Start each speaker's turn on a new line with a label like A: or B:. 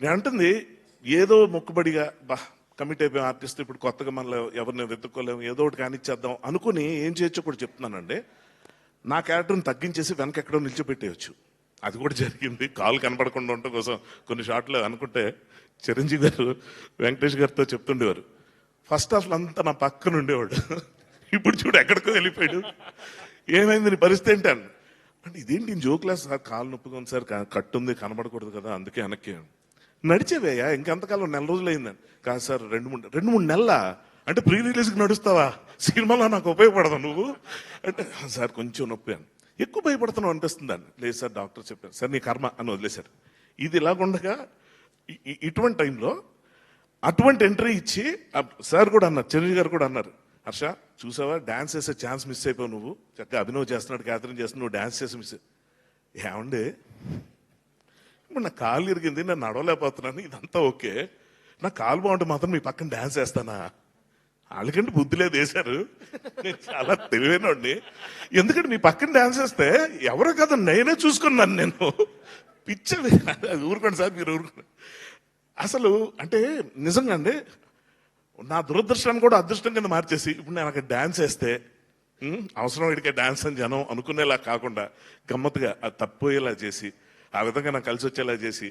A: నేను అంటుంది ఏదో మొక్కుబడిగా బా కమిట్ అయిపోయిన ఆర్టిస్ట్ ఇప్పుడు కొత్తగా మనలో ఎవరిని వెతుక్కోలేము ఏదో ఒకటి కానిచ్చేద్దాం అనుకుని ఏం చేయొచ్చో కూడా చెప్తున్నానండి. నా క్యారెక్టర్ని తగ్గించేసి వెనక ఎక్కడో నిలిచిపెట్టేయచ్చు అది కూడా జరిగింది. కాలు కనపడకుండా ఉండటం కోసం కొన్ని షాట్లు అనుకుంటే చిరంజీవి గారు వెంకటేష్ గారితో చెప్తుండేవారు. ఫస్ట్ హాఫ్ అంతా నా పక్కన ఉండేవాడు. ఇప్పుడు చూడు ఎక్కడికో వెళ్ళిపోయాడు. ఏమైంది నీ పరిస్థితి ఏంటి అని అంటే ఇదేంటి జోక్లా సార్ కాలు నొప్పిగా ఉంది సార్ కట్టుంది కనబడకూడదు కదా అందుకే వెనక్కి నడిచేవేయా ఇంకెంతకాలం? నెల రోజులు అయిందని కాదు సార్ రెండు మూడు రెండు మూడు నెలల? అంటే ప్రీ రిలీజ్కి నడుస్తావా? సినిమాలో నాకు ఉపయోగపడదు నువ్వు? అంటే సార్ కొంచెం నొప్పి అని ఎక్కువ భయపడుతున్నావు అనిపిస్తుంది అని లేదు సార్ డాక్టర్ చెప్పారు. సార్ నీ కర్మ అని వదిలేశారు. ఇది ఇలాగుండగా ఇటువంటి టైంలో అటువంటి ఎంట్రీ ఇచ్చి సార్ కూడా అన్నారు చిరంజీవి గారు కూడా అన్నారు హర్ష చూసావా? డాన్స్ చేసే ఛాన్స్ మిస్ అయిపోయావు నువ్వు. చక్కగా అభినవ్ చేస్తున్నాడు క్యాథరిన్ చేస్తున్నావు నువ్వు డాన్స్ చేసి మిస్ ఏమండి? ఇప్పుడు నా కాలు ఇరిగింది నేను నడవలేకపోతున్నాను ఇదంతా ఓకే. నా కాలు బాగుంటే మాత్రం మీ పక్కన డ్యాన్స్ వేస్తానా వాళ్ళకంటే బుద్ధి లేదు వేశారు. నేను చాలా తెలివైనోడిని. ఎందుకంటే మీ పక్కన డాన్స్ వేస్తే ఎవరో కదా నేనే చూసుకున్నాను నేను. పిచ్చది ఊరుకోండి సార్ మీరు ఊరుకోండి. అసలు అంటే నిజంగా అండి నా దురదృష్టం కూడా అదృష్టం కింద మార్చేసి ఇప్పుడు నేను అక్కడ డాన్స్ వేస్తే అవసరం ఇడికే డ్యాన్స్ అని జనం అనుకునేలా కాకుండా గమ్మత్తుగా అది తప్పిపోయేలా చేసి ఆ విధంగా నాకు కలిసి వచ్చేలా చేసి